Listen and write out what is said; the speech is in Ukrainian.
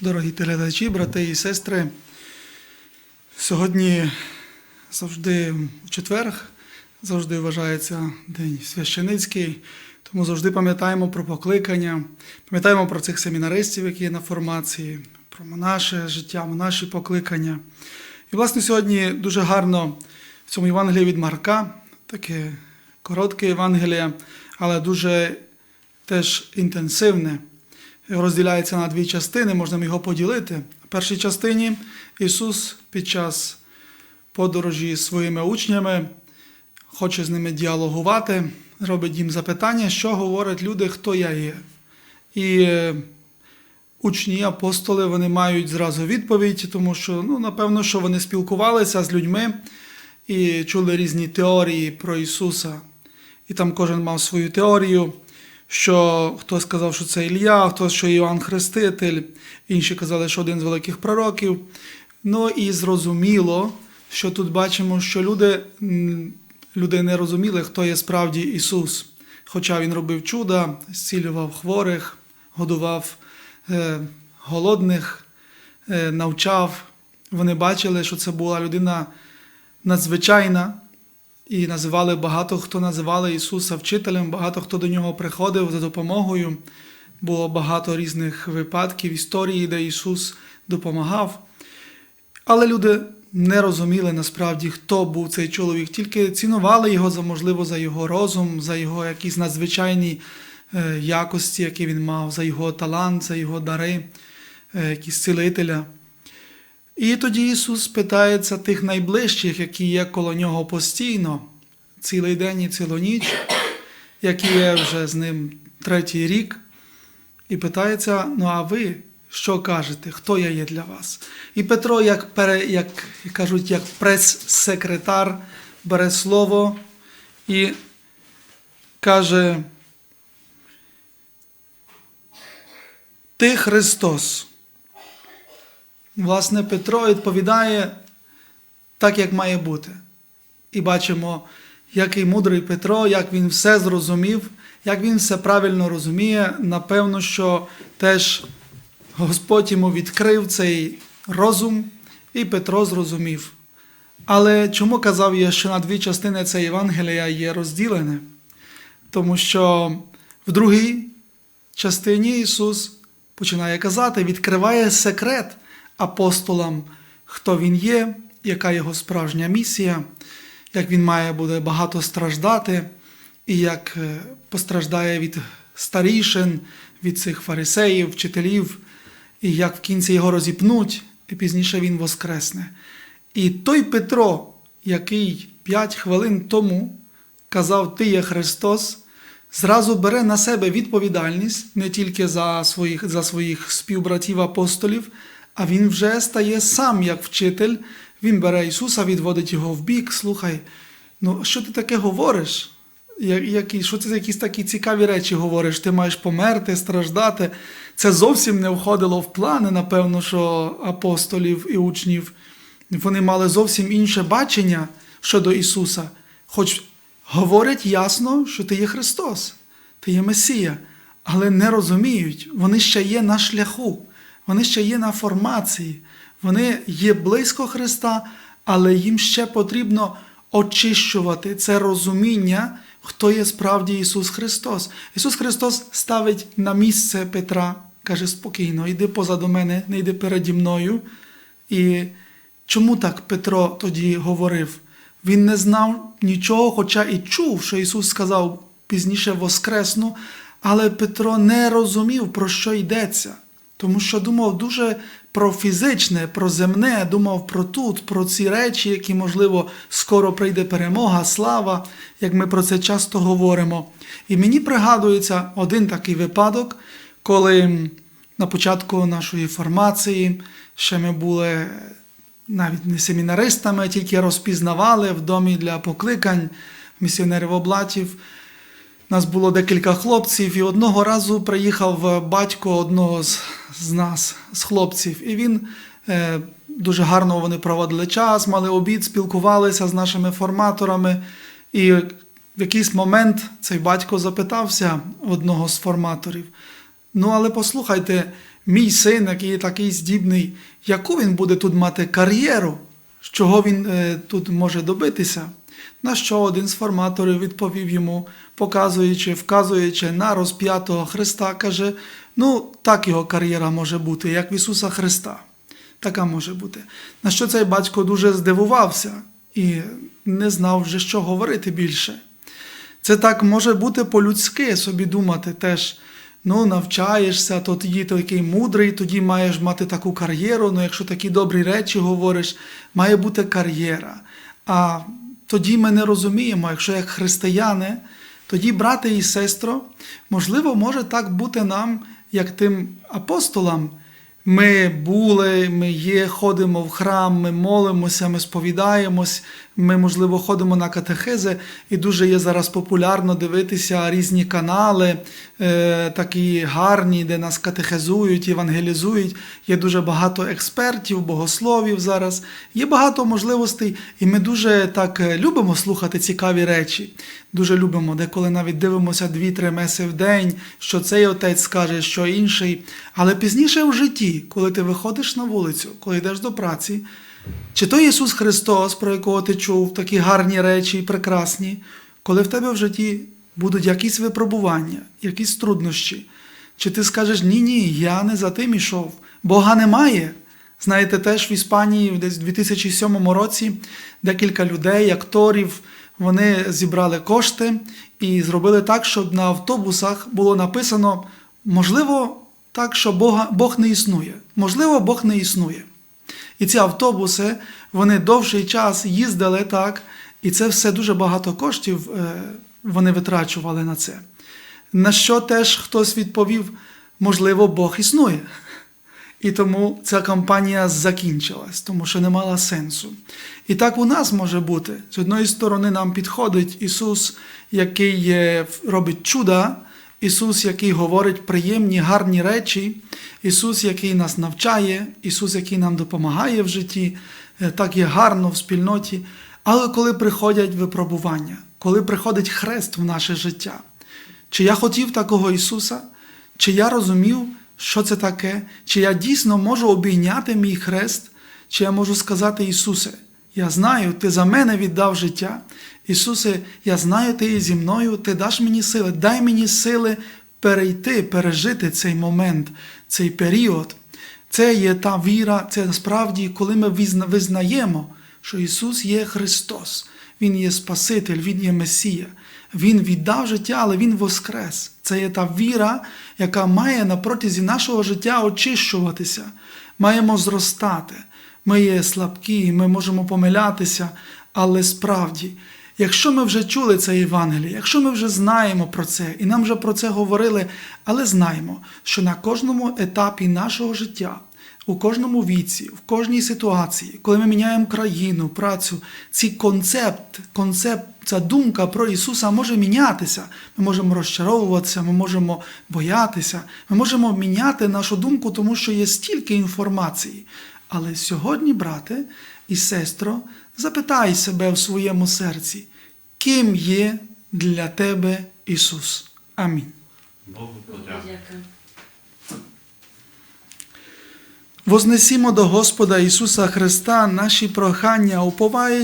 Дорогі телеглядачі, брати і сестри, сьогодні завжди в четверг, завжди вважається День священицький, тому завжди пам'ятаємо про покликання, пам'ятаємо про цих семінаристів, які є на формації, про наше життя, наші покликання. І, власне, сьогодні дуже гарно в цьому Євангелії від Марка, таке коротке Євангеліє, але дуже теж інтенсивне розділяється на дві частини, можна його поділити. В першій частині Ісус під час подорожі з своїми учнями хоче з ними діалогувати, робить їм запитання, що говорять люди, хто я є. І е, учні, апостоли, вони мають зразу відповідь, тому що, ну, напевно, що вони спілкувалися з людьми і чули різні теорії про Ісуса. І там кожен мав свою теорію що хтось сказав, що це Ілля, хтось, що Іоанн Хреститель, інші казали, що один з великих пророків. Ну і зрозуміло, що тут бачимо, що люди, люди не розуміли, хто є справді Ісус. Хоча Він робив чуда, зцілював хворих, годував е, голодних, е, навчав. Вони бачили, що це була людина надзвичайна, і називали багато хто називали Ісуса вчителем, багато хто до нього приходив за допомогою. Було багато різних випадків, історії, де Ісус допомагав. Але люди не розуміли насправді, хто був цей чоловік, тільки цінували його за можливо за його розум, за його якісь надзвичайні е, якості, які він мав, за його талант, за його дари, е, якісь цілителя. І тоді Ісус питається тих найближчих, які є коло нього постійно, цілий день і цілу ніч, які є вже з ним третій рік, і питається: ну а ви що кажете, хто я є для вас? І Петро, як, пере, як кажуть, як прес-секретар, бере слово і каже: Ти Христос. Власне, Петро відповідає так, як має бути. І бачимо, який мудрий Петро, як він все зрозумів, як він все правильно розуміє. Напевно, що теж Господь йому відкрив цей розум, і Петро зрозумів. Але чому казав я, що на дві частини це Євангелія є розділене? Тому що в другій частині Ісус починає казати, відкриває секрет апостолам, хто він є, яка його справжня місія, як він має буде багато страждати, і як е, постраждає від старішин, від цих фарисеїв, вчителів, і як в кінці його розіпнуть, і пізніше він воскресне. І той Петро, який п'ять хвилин тому казав, Ти є Христос, зразу бере на себе відповідальність не тільки за своїх, за своїх співбратів апостолів, а він вже стає сам як вчитель. Він бере Ісуса, відводить його в бік. Слухай, ну що ти таке говориш? Які, що ти за якісь такі цікаві речі говориш? Ти маєш померти, страждати. Це зовсім не входило в плани, напевно, що апостолів і учнів. Вони мали зовсім інше бачення щодо Ісуса. Хоч говорять ясно, що ти є Христос, ти є Месія, але не розуміють, вони ще є на шляху, вони ще є на формації, вони є близько Христа, але їм ще потрібно очищувати це розуміння, хто є справді Ісус Христос. Ісус Христос ставить на місце Петра, каже спокійно, йди позаду мене, не йди переді мною. І чому так Петро тоді говорив? Він не знав нічого, хоча і чув, що Ісус сказав пізніше воскресну, але Петро не розумів, про що йдеться, тому що думав дуже про фізичне, про земне, думав про тут, про ці речі, які, можливо, скоро прийде перемога, слава, як ми про це часто говоримо. І мені пригадується один такий випадок, коли на початку нашої формації ще ми були навіть не семінаристами, тільки розпізнавали в домі для покликань місіонерів облатів. Нас було декілька хлопців, і одного разу приїхав батько одного з, з нас, з хлопців, і він е, дуже гарно вони проводили час, мали обід, спілкувалися з нашими форматорами. І в якийсь момент цей батько запитався одного з форматорів: Ну, але послухайте, мій син, який такий здібний, яку він буде тут мати кар'єру, з чого він е, тут може добитися? На що один з форматорів відповів йому, показуючи, вказуючи на розп'ятого Христа, каже: ну, так його кар'єра може бути, як в Ісуса Христа. Така може бути. На що цей батько дуже здивувався і не знав вже, що говорити більше. Це так може бути по-людськи собі думати теж. Ну, навчаєшся, то тоді такий мудрий, тоді маєш мати таку кар'єру. Ну, якщо такі добрі речі говориш, має бути кар'єра. А тоді ми не розуміємо, якщо як християни, тоді, брате і сестро, можливо, може так бути нам, як тим апостолам. Ми були, ми є, ходимо в храм, ми молимося, ми сповідаємось, ми, можливо, ходимо на катехези, і дуже є зараз популярно дивитися різні канали, е, такі гарні, де нас катехезують, евангелізують. Є дуже багато експертів, богословів зараз. Є багато можливостей, і ми дуже так е, любимо слухати цікаві речі. Дуже любимо, деколи навіть дивимося дві-три меси в день, що цей отець скаже, що інший. Але пізніше в житті, коли ти виходиш на вулицю, коли йдеш до праці, чи то Ісус Христос, про якого ти чув, такі гарні речі і прекрасні, коли в тебе в житті будуть якісь випробування, якісь труднощі, чи ти скажеш ні, ні, я не за тим ішов, Бога немає. Знаєте, теж в Іспанії десь в 2007 році декілька людей, акторів, вони зібрали кошти і зробили так, щоб на автобусах було написано, можливо, так, що Бога, Бог не існує. Можливо, Бог не існує. І ці автобуси вони довший час їздили так, і це все дуже багато коштів е, вони витрачували на це. На що теж хтось відповів, можливо, Бог існує. І тому ця кампанія закінчилась, тому що не мала сенсу. І так у нас може бути. З одної сторони, нам підходить Ісус, який е, робить чуда, Ісус, який говорить приємні, гарні речі, Ісус, який нас навчає, Ісус, який нам допомагає в житті, е, так є гарно в спільноті. Але коли приходять випробування, коли приходить хрест в наше життя, чи я хотів такого Ісуса, чи я розумів, що це таке, чи я дійсно можу обійняти мій хрест, чи я можу сказати Ісусе, я знаю, Ти за мене віддав життя. Ісусе, я знаю, Ти є зі мною, Ти даш мені сили, дай мені сили перейти, пережити цей момент, цей період. Це є та віра, це насправді, коли ми визнаємо, що Ісус є Христос, Він є Спаситель, Він є Месія. Він віддав життя, але Він воскрес. Це є та віра, яка має на протязі нашого життя очищуватися. Маємо зростати. Ми є слабкі, ми можемо помилятися, але справді, якщо ми вже чули це Євангеліє, якщо ми вже знаємо про це, і нам вже про це говорили, але знаємо, що на кожному етапі нашого життя, у кожному віці, в кожній ситуації, коли ми міняємо країну, працю, цей концепт, концепт, ця думка про Ісуса може мінятися. Ми можемо розчаровуватися, ми можемо боятися, ми можемо міняти нашу думку, тому що є стільки інформації. Але сьогодні, брате і сестро, запитай себе в своєму серці, ким є для тебе Ісус. Амінь. Богу подяка. Вознесімо до Господа Ісуса Христа наші прохання, уповаючи